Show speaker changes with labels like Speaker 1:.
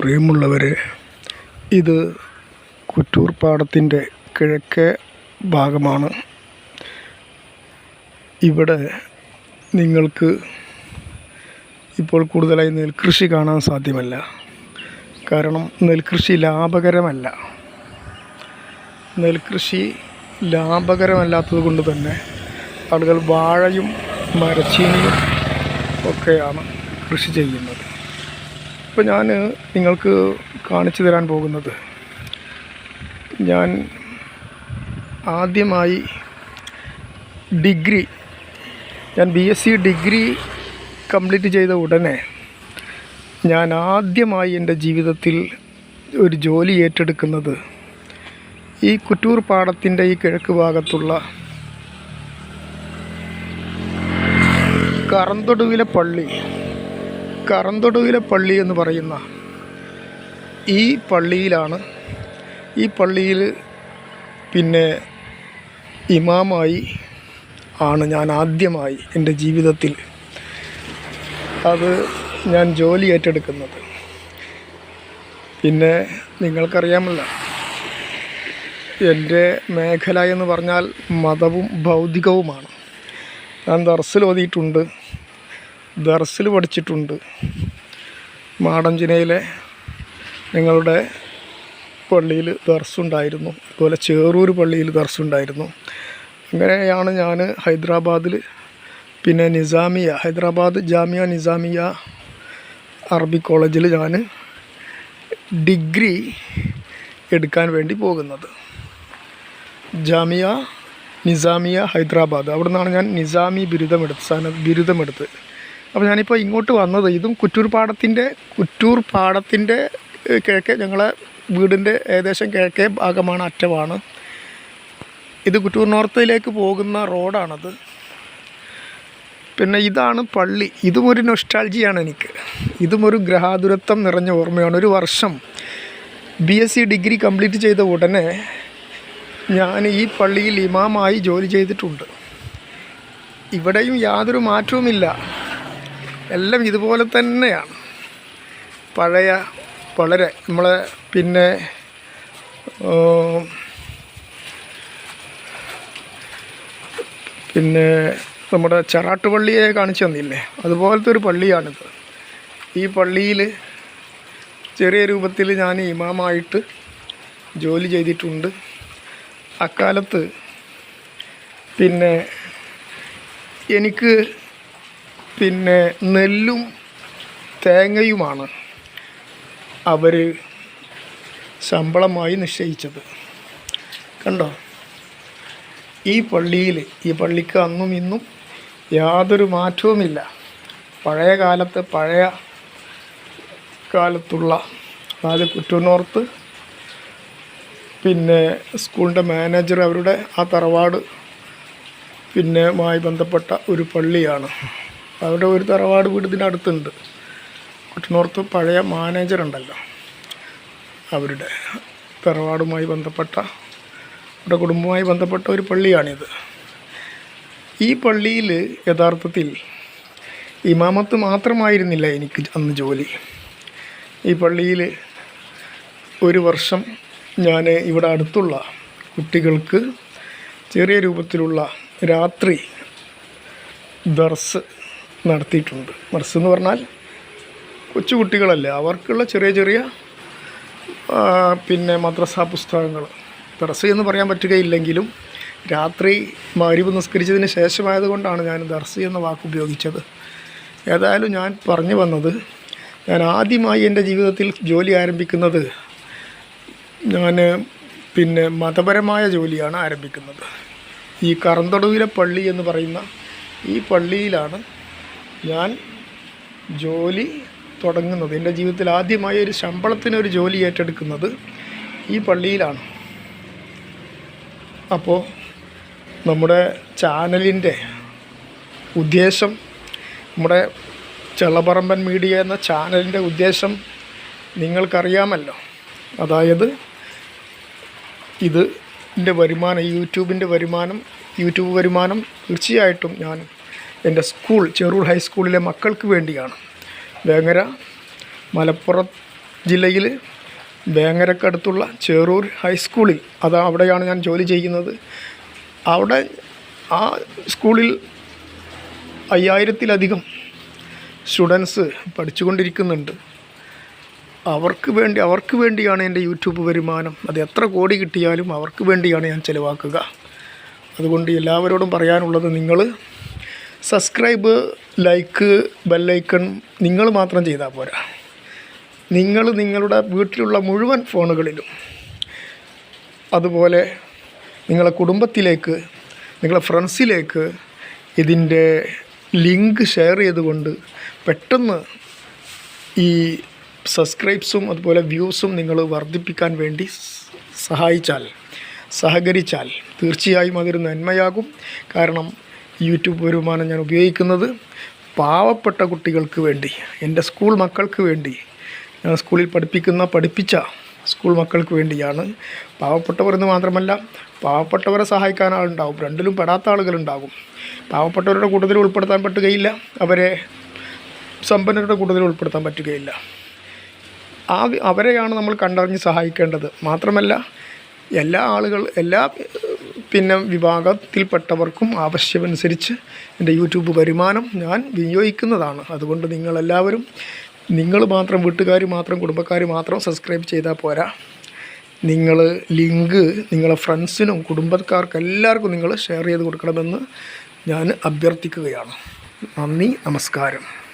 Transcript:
Speaker 1: പ്രിയമുള്ളവരെ ഇത് കുറ്റൂർ പാടത്തിന്റെ കിഴക്കേ ഭാഗമാണ്. ഇവിടെ നിങ്ങൾക്ക് ഇപ്പോൾ കൂടുതലായി നെൽകൃഷി കാണാൻ സാധ്യമല്ല. കാരണം നെൽകൃഷി ലാഭകരമല്ല. നെൽകൃഷി ലാഭകരമല്ലാത്തത് കൊണ്ട് തന്നെ ആളുകൾ വാഴയും മരച്ചീനിയും ഒക്കെയാണ് കൃഷി ചെയ്യുന്നത്. ഇപ്പോൾ ഞാൻ നിങ്ങൾക്ക് കാണിച്ചു തരാൻ പോകുന്നത്. ഞാൻ ആദ്യമായി ഡിഗ്രി ഞാൻ B S C degree complete ചെയ്ത ഉടനെ ഞാൻ ആദ്യമായി എന്റെ ജീവിതത്തിൽ ഒരു ജോലി ഏറ്റെടുക്കുന്നത് ഈ കുറ്റൂർ പാടത്തിന്റെ ഈ കിഴക്ക് ഭാഗത്തുള്ള കറന്തൊടുവിലെ പള്ളി. കറന്തൊടുവിലെ പള്ളി എന്ന് പറയുന്ന ഈ പള്ളിയിലാണ്. ഈ പള്ളിയിൽ പിന്നെ ഇമാമായി ആണ് ഞാൻ ആദ്യമായി എന്റെ ജീവിതത്തിൽ അത് ഞാൻ ജോലി ഏറ്റെടുക്കുന്നത്. പിന്നെ നിങ്ങൾക്കറിയാമല്ല എന്റെ മേഖല എന്ന് പറഞ്ഞാൽ മതവും ഭൗതികവുമാണ്. ഞാൻ ദർസിൽ ഓതിയിട്ടുണ്ട്. ദർസിൽ പഠിച്ചിട്ടുണ്ട്. മാടഞ്ചിനയിലെ നിങ്ങളുടെ പള്ളിയിൽ ദർസുണ്ടായിരുന്നു. അതുപോലെ ചേറൂർ പള്ളിയിൽ ദർസുണ്ടായിരുന്നു. അങ്ങനെയാണ് ഞാൻ ഹൈദരാബാദിൽ പിന്നെ നിസാമിയ ഹൈദരാബാദ് ജാമിയ നിസാമിയ അറബി കോളേജിൽ ഞാൻ ഡിഗ്രി എടുക്കാൻ വേണ്ടി പോകുന്നത്. ജാമിയ നിസാമിയ ഹൈദരാബാദ്. അവിടെ നിന്നാണ് ഞാൻ നിസാമി ബിരുദമെടുത്ത് സന ബിരുദമെടുത്ത് അപ്പോൾ ഞാനിപ്പോൾ ഇങ്ങോട്ട് വന്നത്. ഇതും കുറ്റൂർ പാടത്തിന്റെ കുറ്റൂർ പാടത്തിന്റെ കിഴക്കേ ഞങ്ങളെ വീടിന്റെ ഏകദേശം കിഴക്കേ ഭാഗമാണ് അറ്റമാണ്. ഇത് കുറ്റൂർ നോർത്തിലേക്ക് പോകുന്ന റോഡാണത്. പിന്നെ ഇതാണ് പള്ളി. ഇതും ഒരു നൊസ്റ്റാൾജിയാണ് എനിക്ക്. ഇതും ഒരു ഗ്രഹാതുരത്വം നിറഞ്ഞ ഓർമ്മയാണ്. ഒരു വർഷം B S C degree complete ചെയ്ത ഉടനെ ഞാൻ ഈ പള്ളിയിൽ ഇമാമായി ജോലി ചെയ്തിട്ടുണ്ട്. ഇവിടെയും യാതൊരു മാറ്റവുമില്ല. എല്ലാം ഇതുപോലെ തന്നെയാണ്. പഴയ വളരെ നമ്മളെ പിന്നെ പിന്നെ നമ്മുടെ ചെറാട്ടുപള്ളിയെ കാണിച്ചു തന്നില്ലേ? അതുപോലത്തെ ഒരു പള്ളിയാണിത്. ഈ പള്ളിയിൽ ചെറിയ രൂപത്തിൽ ഞാൻ ഇമാമായിട്ട് ജോലി ചെയ്തിട്ടുണ്ട്. അക്കാലത്ത് പിന്നെ എനിക്ക് പിന്നെ നെല്ലും തേങ്ങയുമാണ് അവർ ശമ്പളമായി നിശ്ചയിച്ചത്. കണ്ടോ? ഈ പള്ളിയിൽ ഈ പള്ളിക്ക് അന്നും ഇന്നും യാതൊരു മാറ്റവുമില്ല. പഴയ കാലത്ത് പഴയ കാലത്തുള്ള അതായത് കുറ്റൂർനോർത്ത് പിന്നെ സ്കൂളിന്റെ മാനേജർ അവരുടെ ആ തറവാട് പിന്നെ ബന്ധപ്പെട്ട ഒരു പള്ളിയാണ്. അവിടെ ഒരു തറവാട് വീട് ഇതിനടുത്തുണ്ട് കുട്ടനോർത്ത് പഴയ മാനേജർ ഉണ്ടല്ലോ. അവരുടെ തറവാടുമായി ബന്ധപ്പെട്ട അവരുടെ കുടുംബവുമായി ബന്ധപ്പെട്ട ഒരു പള്ളിയാണിത്. ഈ പള്ളിയിൽ യഥാർത്ഥത്തിൽ ഇമാമത്ത് മാത്രമായിരുന്നില്ല എനിക്ക് അന്ന് ജോലി. ഈ പള്ളിയിൽ ഒരു വർഷം ഞാൻ ഇവിടെ അടുത്തുള്ള കുട്ടികൾക്ക് ചെറിയ രൂപത്തിലുള്ള രാത്രി ദർസ് നടത്തിയിട്ടുണ്ട്. മർസ് എന്ന് പറഞ്ഞാൽ കൊച്ചു കുട്ടികളല്ലേ അവർക്കുള്ള ചെറിയ ചെറിയ പിന്നെ മദ്രസ പുസ്തകങ്ങൾ. ദർസ് എന്ന് പറയാൻ പറ്റുകയില്ലെങ്കിലും രാത്രി മരിവ് നിസ്കരിച്ചതിന് ശേഷമായതുകൊണ്ടാണ് ഞാൻ ദർസ് എന്ന വാക്ക് ഉപയോഗിച്ചത്. ഏതായാലും ഞാൻ പറഞ്ഞു വന്നത് ഞാൻ ആദ്യമായി എന്റെ ജീവിതത്തിൽ ജോലി ആരംഭിക്കുന്നത് ഞാൻ പിന്നെ മതപരമായ ജോലിയാണ് ആരംഭിക്കുന്നത്. ഈ കറന്തടവിലെ പള്ളി എന്ന് പറയുന്ന ഈ പള്ളിയിലാണ് ഞാൻ ജോലി തുടങ്ങുന്നത് എന്റെ ജീവിതത്തിൽ ആദ്യമായി ഒരു ശമ്പളത്തിന് ഒരു ജോലി ഏറ്റെടുക്കുന്നത് ഈ പള്ളിയിലാണ്. അപ്പോൾ നമ്മുടെ ചാനലിന്റെ ഉദ്ദേശം നമ്മുടെ ചെള്ളപറമ്പൻ മീഡിയ എന്ന ചാനലിന്റെ ഉദ്ദേശം നിങ്ങൾക്കറിയാമല്ലോ. അതായത് ഇത് എന്റെ വരുമാനം യൂട്യൂബിന്റെ വരുമാനം യൂട്യൂബ് വരുമാനം തീർച്ചയായിട്ടും ഞാൻ എന്റെ സ്കൂൾ ചെറൂർ ഹൈസ്കൂളിലെ മക്കൾക്ക് വേണ്ടിയാണ്. വേങ്ങര മലപ്പുറം ജില്ലയിൽ വേങ്ങരക്കടുത്തുള്ള ചേറൂർ ഹൈസ്കൂളിൽ അത് അവിടെയാണ് ഞാൻ ജോലി ചെയ്യുന്നത്. അവിടെ ആ സ്കൂളിൽ അയ്യായിരത്തിലധികം സ്റ്റുഡൻസ് പഠിച്ചുകൊണ്ടിരിക്കുന്നുണ്ട്. അവർക്ക് വേണ്ടി അവർക്ക് വേണ്ടിയാണ് എന്റെ യൂട്യൂബ് വരുമാനം. അത് എത്ര കോടി കിട്ടിയാലും അവർക്ക് വേണ്ടിയാണ് ഞാൻ ചിലവാക്കുക. അതുകൊണ്ട് എല്ലാവരോടും പറയാനുള്ളത് നിങ്ങൾ സബ്സ്ക്രൈബ് ലൈക്ക് ബെല്ലൈക്കൺ നിങ്ങൾ മാത്രം ചെയ്താൽ പോരാ. നിങ്ങൾ നിങ്ങളുടെ വീട്ടിലുള്ള മുഴുവൻ ഫോണുകളിലും അതുപോലെ നിങ്ങളെ കുടുംബത്തിലേക്ക് നിങ്ങളെ ഫ്രണ്ട്സിലേക്ക് ഇതിന്റെ ലിങ്ക് ഷെയർ ചെയ്തുകൊണ്ട് പെട്ടെന്ന് ഈ സബ്സ്ക്രൈബ്സും അതുപോലെ വ്യൂസും നിങ്ങൾ വർദ്ധിപ്പിക്കാൻ വേണ്ടി സഹായിച്ചാൽ സഹകരിച്ചാൽ തീർച്ചയായും അതൊരു നന്മയാകും. കാരണം യൂട്യൂബ് വരുമാനം ഞാൻ ഉപയോഗിക്കുന്നത് പാവപ്പെട്ട കുട്ടികൾക്ക് വേണ്ടി എന്റെ സ്കൂൾ മക്കൾക്ക് വേണ്ടി. ഞാൻ സ്കൂളിൽ പഠിപ്പിക്കുന്ന പഠിപ്പിച്ച സ്കൂൾ മക്കൾക്ക് വേണ്ടിയാണ് പാവപ്പെട്ടവർ എന്ന് മാത്രമല്ല പാവപ്പെട്ടവരെ സഹായിക്കാൻ ആളുണ്ടാവും. രണ്ടിലും പെടാത്ത ആളുകളുണ്ടാകും. പാവപ്പെട്ടവരുടെ കൂട്ടത്തിൽ ഉൾപ്പെടുത്താൻ പറ്റുകയില്ല അവരെ സമ്പന്നരുടെ കൂട്ടത്തിൽ ഉൾപ്പെടുത്താൻ പറ്റുകയില്ല. ആ അവരെയാണ് നമ്മൾ കണ്ടറിഞ്ഞ് സഹായിക്കേണ്ടത്. മാത്രമല്ല എല്ലാ ആളുകൾ എല്ലാ പിന്നെ വിഭാഗത്തിൽപ്പെട്ടവർക്കും ആവശ്യമനുസരിച്ച് എന്റെ യൂട്യൂബ് വരുമാനം ഞാൻ വിനിയോഗിക്കുന്നതാണ്. അതുകൊണ്ട് നിങ്ങളെല്ലാവരും നിങ്ങൾ മാത്രം വീട്ടുകാർ മാത്രം കുടുംബക്കാർ മാത്രം സബ്സ്ക്രൈബ് ചെയ്താൽ പോരാ. നിങ്ങൾ ലിങ്ക് നിങ്ങളെ ഫ്രണ്ട്സിനും കുടുംബക്കാർക്കും എല്ലാവർക്കും നിങ്ങൾ ഷെയർ ചെയ്ത് കൊടുക്കണമെന്ന് ഞാൻ അഭ്യർത്ഥിക്കുകയാണ്. നന്ദി നമസ്കാരം.